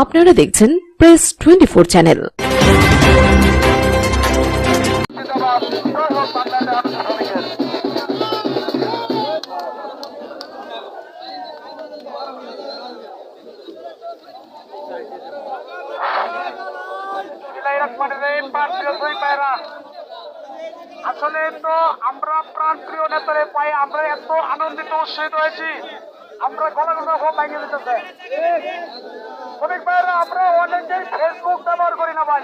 আপনারা দেখছেন press twenty four channel. আসলে তো আমরা প্রাণ প্রিয় নেতারে পাই আমরা এত আনন্দিত, উৎসাহিত হয়েছি আমরা গলা গলা সব ভেঙে শ্রমিক ভাইরা আমরা অনেকেই ফেসবুক ব্যবহার করি না ভাই।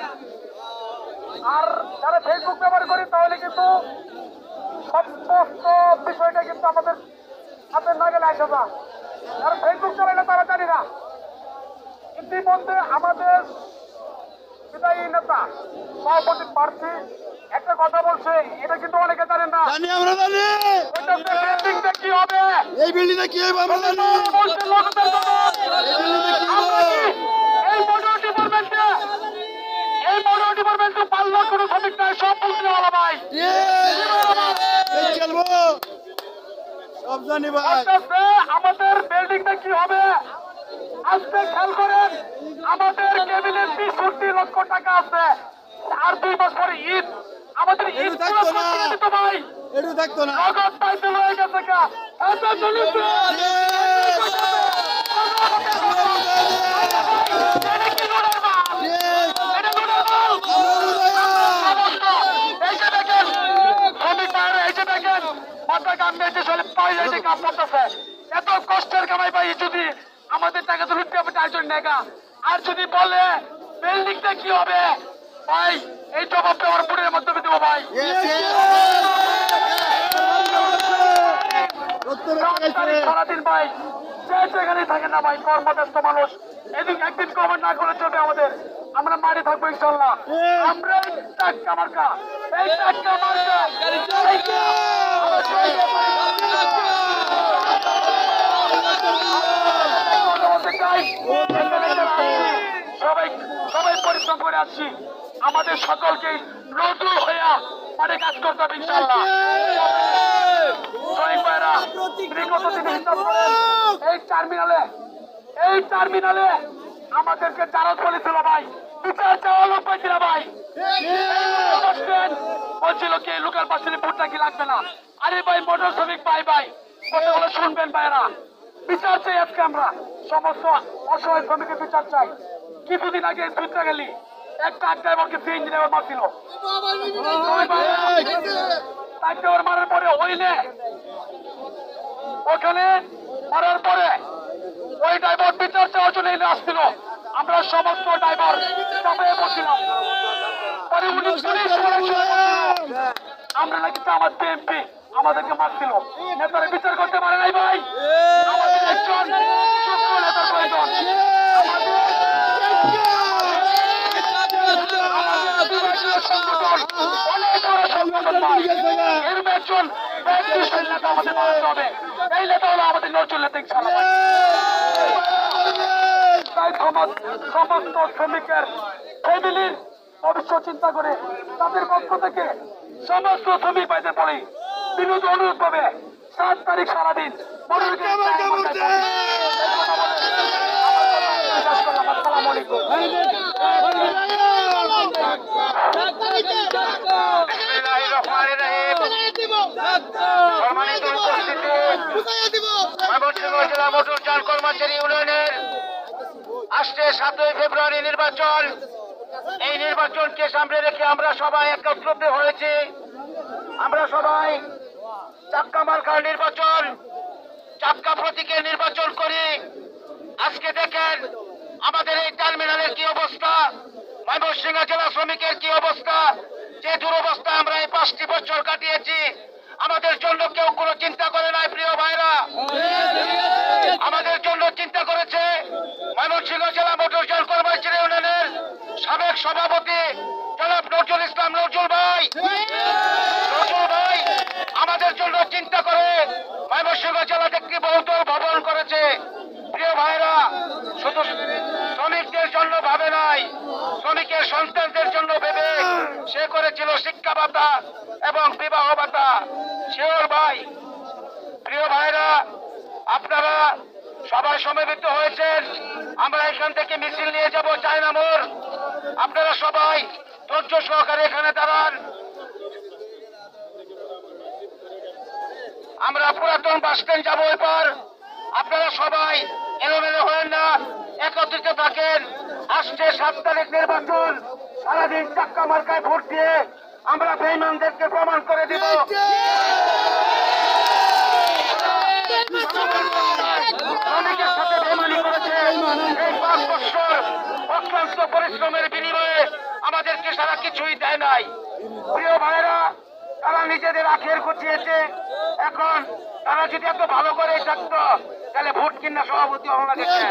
আর যারা ফেসবুক ব্যবহার করি তাহলে কিন্তু সমস্ত বিষয়টা কিন্তু আমাদের হাতের নাগালে আসে না। যারা ফেসবুক চালায় না তারা জানি না। ইতিমধ্যে আমাদের বিদায়ী নেতা সভাপতি প্রার্থী একটা কথা বলছে এটা কিন্তু অনেকে জানেন না। জানি আমরা জানি। বিল্ডিংটা কি হবে? এই বিল্ডিং কি হবে আমরা জানি। ডিপার্টমেন্টে পাল্লা কোনো শ্রমিক নাই সব বুঝতে ভালো ভাই। খেলব। সব জানি ভাই। আমাদের বিল্ডিংটা কি হবে? আজকে খেয়াল করেন আমাদের কেবিনে বিশুদ্ধি লক্ষ টাকা আছে। আর দুই মাস পরে ঈদ। আমাদের ঈদ থাকতো না। ভাই। একটু থাকতো না। নগদ পাইতে হয়ে গেছে কা এত চলিছে এটা কি লড়াই মাল? এটা লড়াই মাল? সমস্ত এই যে দেখেন শ্রমিক ভাইরা এই যে দেখেন মাথা কাম দিয়েছে চলে পায়ে যাইতে কাম করতেছে এত কষ্টের কামাই পাই যদি আমাদের টাকা তো লুটতে হবে তার জন্য আর যদি বলে বিল্ডিংটা কি হবে? ভাই এই জবাবটা আমার বুড়ের মাধ্যমে দেবো ভাই। সারাদিন- ভাই। যে যেখানে থাকে না ভাই কর্মব্যস্ত মানুষ। এদিকে একদিন না করে চলবে আমাদের। আমরা মাঠে থাকব ইনশাল্লাহ আমরা টাক্কা মার্কা এই টাক্কা মার্কা এইটা আমরা সবাইকে কথা বলতে চাই, এখানে যারা আছি, সবাই সবাই পরিশ্রম করে আসছি আমাদের সকলকে নতুন হইয়া মাঠে কাজ করতে হবে ইনশাল্লাহ বিগত দিনে হিসাব করেন এই টার্মিনালে এই টার্মিনালে আমাদেরকে জারত বলেছিল ভাই বিচার চাওয়া লোক পাইছিল ভাই বলছিল কি লোকাল পাশে ভোটটা কি লাগবে না? আরে ভাই মোটর শ্রমিক ভাই ভাই কথাগুলো শুনবেন ভাইরা বিচার চাই আজকে আমরা। সমস্ত অসহায় শ্রমিকের বিচার চাই। কিছুদিন আগে দুইটা গেলি। একটা ড্রাইভারকে তিন ড্রাইভার মারছিল। মারার পরে ওখানে মারার পরে ওই ড্রাইভার বিচার চাওয়ার জন্য এনে আসছিল। আমরা সমস্ত ড্রাইভার উনি পুলিশ আমরা নাকি আমার এমপি আমাদেরকে মারছিল নেতারা বিচার করতে পারে নাই ভাই আমাদের একজন নেতার প্রয়োজন এই নেতা হলো নজরুল তাই সমস্ত শ্রমিকের ফ্যামিলির ভবিষ্যৎ চিন্তা করে তাদের পক্ষ থেকে সমস্ত শ্রমিক ভাইদের বলি বিনোদ অনুরোধ পাবে সাত তারিখ সারাদিন। কর্মচারী ইউনিয়নের আসছে সাতই ফেব্রুয়ারি নির্বাচন। এই নির্বাচনকে সামনে রেখে আমরা সবাই একত্রিত হয়েছি। আমরা সবাই মার্কার নির্বাচন, চাপকা প্রতীকের নির্বাচন করি আজকে দেখেন আমাদের এই টার্মিনালের কি অবস্থা, ময়মনসিংহ জেলা শ্রমিকের কি অবস্থা, যে দুরবস্থা আমরা এই পাঁচটি বছর কাটিয়েছি, আমাদের জন্য কেউ কোনো চিন্তা করে নাই প্রিয় ভাইরা আমাদের জন্য চিন্তা করেছে ময়মনসিংহ জেলা মোটর যান কর্মচারী ইউনিয়নের সাবেক সভাপতি জনাব নজরুল ইসলাম নজরুল ভাই নজরুল ভাই আমাদের জন্য চিন্তা করে। ময়মনসিংহ জেলাতে একটি বহুতল ভবন করেছে। প্রিয় ভাইরা, শুধু শ্রমিকদের জন্য ভাবে নাই, শ্রমিকের সন্তানদের জন্য ভেবে সে করেছিল শিক্ষা ভাতা এবং বিবাহ ভাতা। শিওর ভাই, প্রিয় ভাইরা, আপনারা সবাই সমবেত হয়েছেন। আমরা এখান থেকে মিছিল নিয়ে যাব, চায়না মোড়। আপনারা সবাই ধৈর্য সহকারে এখানে দাঁড়ান। আমরা পুরাতন বাস স্ট্যান্ড যাব এবার আপনারা সবাই এলোমেলো হয়েন না, একত্রিত থাকেন। আসছে সাত তারিখ নির্বাচন, সারাদিন চাক্কা মার্কায় ভোট দিয়ে আমরা বেইমানদেরকে প্রমাণ করে দিব। অনেকের সাথে বেমানি পরিশ্রমের বিনিময়ে আমাদেরকে সারা কিছুই দেয় নাই। প্রিয় ভাইরা তারা নিজেদের আখের গুছিয়েছে এখন তারা যদি এত ভালো করে থাকতো, তাহলে ভোট কিনা সভাপতি হওয়া দেখছে